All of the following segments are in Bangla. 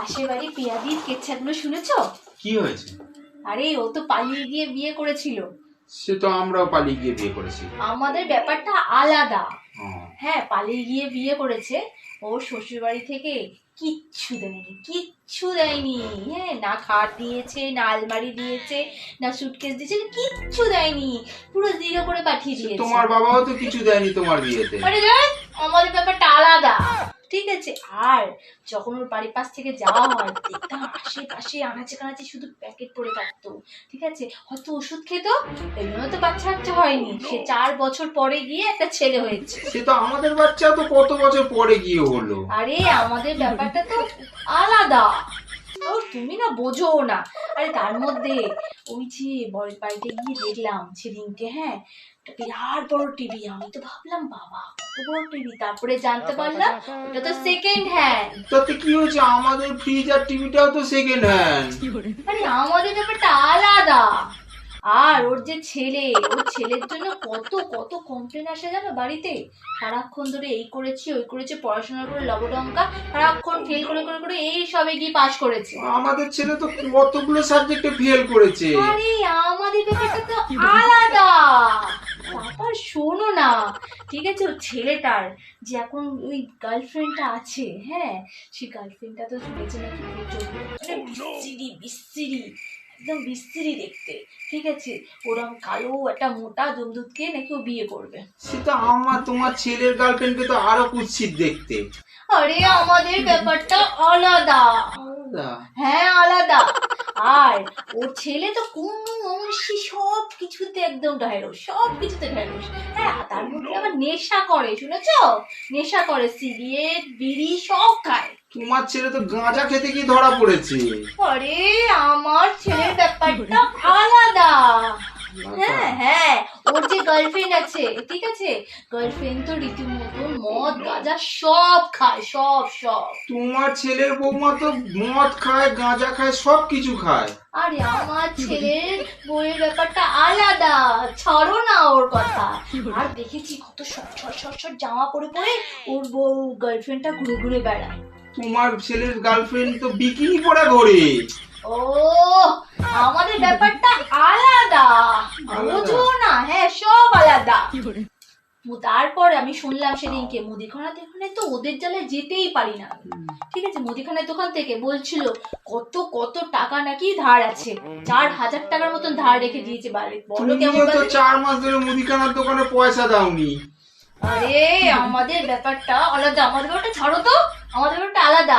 পাশের বাড়ি পিয়াদির কেচ্ছাগুলো শুনেছো? কি হয়েছে? আরে ও তো পালিয়ে গিয়ে বিয়ে করেছিল। সে তো আমরাও পালিয়ে গিয়ে বিয়ে করেছি। আমাদের ব্যাপারটা আলাদা। হ্যাঁ পালিয়ে গিয়ে বিয়ে করেছে। ওর শ্বশুর বাড়ি থেকে কিচ্ছু দেয়নি কিচ্ছু দেয়নি। হ্যাঁ না খাট দিয়েছে না আলমারি দিয়েছে না সুটকেস দিয়েছে কিচ্ছু দেয়নি। পুরো জিরো করে পাঠিয়ে দিয়েছে। তোমার বাবাও তো কিছু দেয়নি তোমার বিয়েতে। আরে আমাদের ব্যাপারটা আলাদা। ঠিক আছে আর যখন ওর বাড়ির পাশ থেকে যাওয়া হয় দেখতাম আশেপাশে আনাচে কানাচে শুধু প্যাকেট পড়ে থাকতো ঠিক আছে? হয়তো ওষুধ খেত জন্য তো বাচ্চা কাচ্চা হয়নি। সে চার বছর পরে গিয়ে একটা ছেলে হয়েছে। সে তো আমাদের বাচ্চা তো কত বছর পরে গিয়ে হলো? আরে আমাদের ব্যাপারটা তো আলাদা। ও তুমি না বোঝো না। আরে তার মধ্যে ওই যে বরের বাড়িতে গিয়ে দেখলাম সেদিনকে হ্যাঁ? একটা বিরাট বড় টিভি আমি তো ভাবলাম বাবা কত বড় টিভি তারপরে জানতে পারলাম ওটা তো সেকেন্ড হ্যান্ড তাতে কি হয়েছে? আমাদের ফ্রিজ আর টিভিটাও তো সেকেন্ড হ্যান্ড আরে আমাদের ব্যাপারটা আলাদা। আর ওর যে ছেলে ওর ছেলের জন্য কত কত কমপ্লেন আসে জানো বাড়িতে? সারাক্ষণ ধরে এই করেছি ওই করেছে পড়াশোনা করে লবডঙ্কা সারাক্ষণ ফেল করে করে করে এই সবে গিয়ে পাশ করেছে। আমাদের ছেলে তো কতগুলো সাবজেক্টে ফেল করেছে? আরে আমাদের ব্যাপারটা তো আলাদা। তারপর শোনো না ঠিক আছে? ওর ছেলেটার যে এখন ওই গার্লফ্রেন্ডটা আছে হ্যাঁ? সেই গার্লফ্রেন্ডটা তো শুনেছে নাকি? প্রচণ্ড মানে বিস্তিরি বিস্তিরি একদম বিস্তিরি দেখতে ঠিক আছে? ওরম কালো একটা মোটা জমদুতকে নাকি ও বিয়ে করবে। সে তো আমার তোমার ছেলের গার্লফ্রেন্ডকে তো আরও কুৎসিত দেখতে। আরে আমাদের ব্যাপারটা আলাদা। হ্যাঁ আলাদা। আর ওর ছেলে তো কোন অংশে সব কিছুতে একদম ঢাইরস সব কিছুতে ঢাইরস হ্যাঁ তার মধ্যে আবার নেশা করে শুনেছো? নেশা করে সিগারেট বিড়ি সব খায়। তোমার ছেলে তো গাঁজা খেতে গিয়ে ধরা পড়েছে। আরে আমার ছেলের ব্যাপারটা আলাদা। হ্যাঁ হ্যাঁ ওর যে গার্লফ্রেন্ড আছে ঠিক আছে? গার্লফ্রেন্ড তো রীতিমতো মদ গাঁজা সব খায় সব সব। তোমার ছেলের বৌমা তো মদ খায় গাঁজা খায় সব কিছু খায়। আরে আমার ছেলের বইয়ের ব্যাপারটা আলাদা। ছাড়ো না ওর কথা। আর দেখেছি কত শর্ট শর্ট শর্ট শর্ট জামা পরে পরে ওর বউ গার্লফ্রেন্ডটা ঘুরে ঘুরে বেড়ায়। তোমার ছেলের গার্লফ্রেন্ড তো বিকিনি পরে ঘোরে। ও আমাদের ব্যাপারটা আলাদা। বোঝো না হ্যাঁ সব আলাদা। তারপর আমি শুনলাম সেদিনকে মুদিখানা দোকানে তো ওদের জ্বালায় যেতেই পারি না। ঠিক আছে মুদিখানার দোকান থেকে বলছিল কত কত টাকা নাকি ধার আছে। চার হাজার টাকার মতন ধার রেখে দিয়েছে বাড়ি। বলো কেমন তো চার মাস ধরে মুদিখানার দোকানে পয়সা দাওনি। আরে আমাদের ব্যাপারটা আলাদা। আমাদের ব্যাপারটা ছাড়ো তো। আমাদের ব্যাপারটা আলাদা।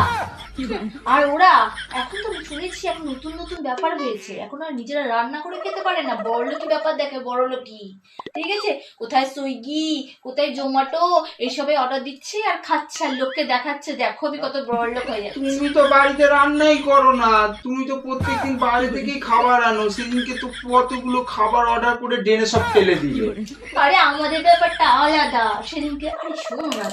আর ওরা এখন তো শুনেছি এখন নতুন নতুন ব্যাপার হয়েছে। এখন আর নিজেরা রান্না করে খেতে পারে না। বড়লোকি ব্যাপার দেখে বড়লোকি ঠিক আছে? কোথায় সুইগি কোথায় জোম্যাটো এইসবে অর্ডার দিচ্ছে আর খাচ্ছে আর লোককে দেখাচ্ছে। দেখো আমি কত বড়লোক হয়ে যাচ্ছে। তুমি তো বাড়িতে রান্নাই করো না। তুমি তো প্রত্যেকদিন বাইরে থেকেই খাবার আনো। সেদিনকে তো কতগুলো খাবার অর্ডার করে ডেনে সব ফেলে দিলে। আরে আমাদের ব্যাপারটা আলাদা। সেদিনকে আরে শোনো না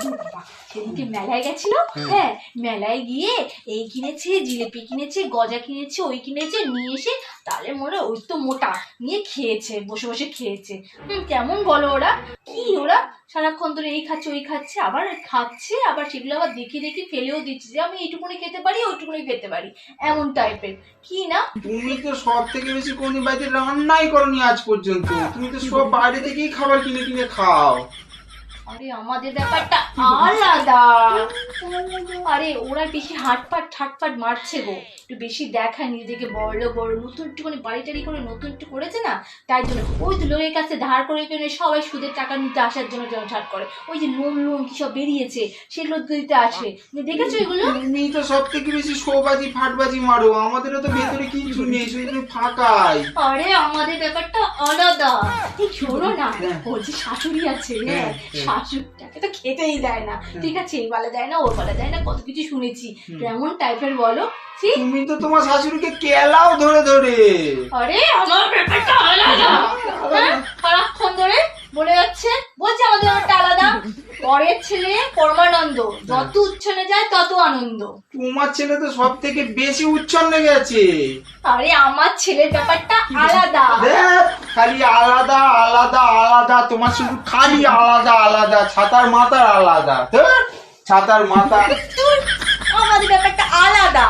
সেদিনকে মেলায় গেছিল? হ্যাঁ। মেলায় গিয়ে এই কিনেছে জিলেপি কিনেছে গজা কিনেছে ওই কিনেছে নিয়ে এসে তাহলে মনে ওই তো মোটা নিয়ে খেয়েছে বসে বসে খেয়েছে। হুম কেমন বলো ওরা? কি ওরা? সারাক্ষণ ধরে এই খাচ্ছে ওই খাচ্ছে আবার খাচ্ছে আবার সেগুলো আবার দেখে দেখে ফেলেও দিচ্ছে যে আমি এইটুকুনি খেতে পারি ওইটুকুনি খেতে পারি। এমন টাইপের। কি না? তুমি তো সব থেকে বেশি কোনদিন বাড়িতে রান্নাই করনি আজ পর্যন্ত। তুমি তো সব বাইরে থেকেই খাবার কিনে কিনে খাও। আরে আমাদের ব্যাপারটা আলাদা আরে ওরা বেশি হাটপাট ঠাটপাট মারছে গো। একটু বেশি দেখায় নিজেদেরকে বড় বড় নতুন একটুখানি বাড়ি টাড়ি করে নতুন একটু করেছে না? তাই জন্য। ওই তো লোকের কাছে ধার করে কিনে সবাই সুদের টাকা নিতে আসার জন্য যেন ছাড় করে। ওই যে লোন লোন কি সব বেরিয়েছে সেগুলো দিতে আসে। দেখেছ এগুলো? তুমি তো সব থেকে বেশি শোবাজি ফাটবাজি মারো। আমাদেরও তো ভেতরে কিছু নেই শুধু ফাঁকাই। আরে আমাদের ব্যাপারটা আলাদা। শোনো না ওর যে শাশুড়ি আছে হ্যাঁ শাশুড়িটাকে তো খেতেই দেয় না। ঠিক আছে এই বেলা দেয় না ওর বেলা দেয় না? কত কিছু শুনেছি। কেমন টাইপের বলো তুমি তো তোমার শাশুড়িকে কেলাও ধরে ধরে। আরে আমার ব্যাপারটা আলাদা। হ্যাঁ? সারাক্ষণ ধরে বলে যাচ্ছে বলছে আমাদের ব্যাপারটা আলাদা। পরের ছেলে পরমানন্দ যত উচ্ছনে যায় তত আনন্দ। তোমার ছেলে তো সব থেকে বেশি উচ্ছন্নে গেছে। আরে আমার ছেলের ব্যাপারটা আলাদা। খালি আলাদা আলাদা আলাদা। তোমার শুধু খালি আলাদা আলাদা। ছাতার মাথার আলাদা। ধ্যার, ছাতার মাথা। ব্যাপারটা আলাদা।